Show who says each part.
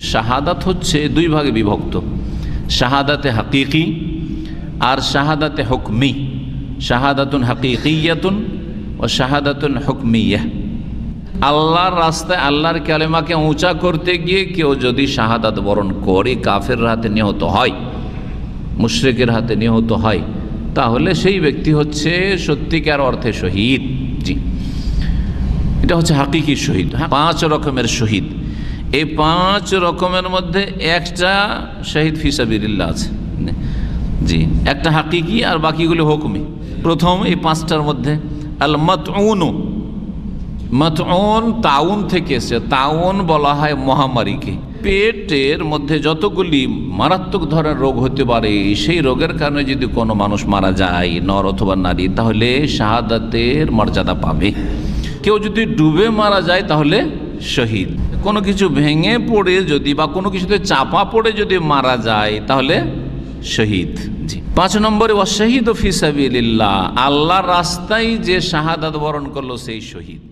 Speaker 1: শাহাদাত হচ্ছে দুই ভাগে বিভক্ত। শাহাদাতে হাকিকি আর শাহাদাতে হুকমি। শাহাদাতুন হাকিকিয়াতুন ও শাহাদাতুন হুকমিয়া। আল্লাহর রাস্তায় আল্লাহর কালেমাকে উঁচা করতে গিয়ে কেউ যদি শাহাদাত বরণ করে কাফের হাতে নিহত হয় মুশরেকের হাতে নিহত হয় তাহলে সেই ব্যক্তি হচ্ছে সত্যিকার অর্থে শহীদ। জি। এটা হচ্ছে হাকিকি শহীদ। হ্যাঁ, পাঁচ রকমের শহীদ। এই পাঁচ রকমের মধ্যে একটা শহীদ ফিসাবিল্লা আছে। জি, একটা হাকিকি আর বাকিগুলো হুকুমি। প্রথম এই পাঁচটার মধ্যে আল মতউনু মতউন তাউন থেকে এসে তাউন বলা হয় মহামারীকে। পেটের মধ্যে যতগুলি মারাত্মক ধরনের রোগ হতে পারে, সেই রোগের কারণে যদি কোনো মানুষ মারা যায়, নর অথবা নারী, তাহলে শাহাদাতের মর্যাদা পাবে। কেউ যদি ডুবে মারা যায়, তাহলে শহীদ। কোনো কিছু ভেঙে পড়ে যদি বা কোনো কিছুতে চাপা পড়ে যদি মারা যায়, তাহলে শহীদ। জি। পাঁচ নম্বরে ও শহীদ ফিসাবিল্লাহ আল্লাহর রাস্তায় যে শাহাদাত বরণ করল সেই শহীদ।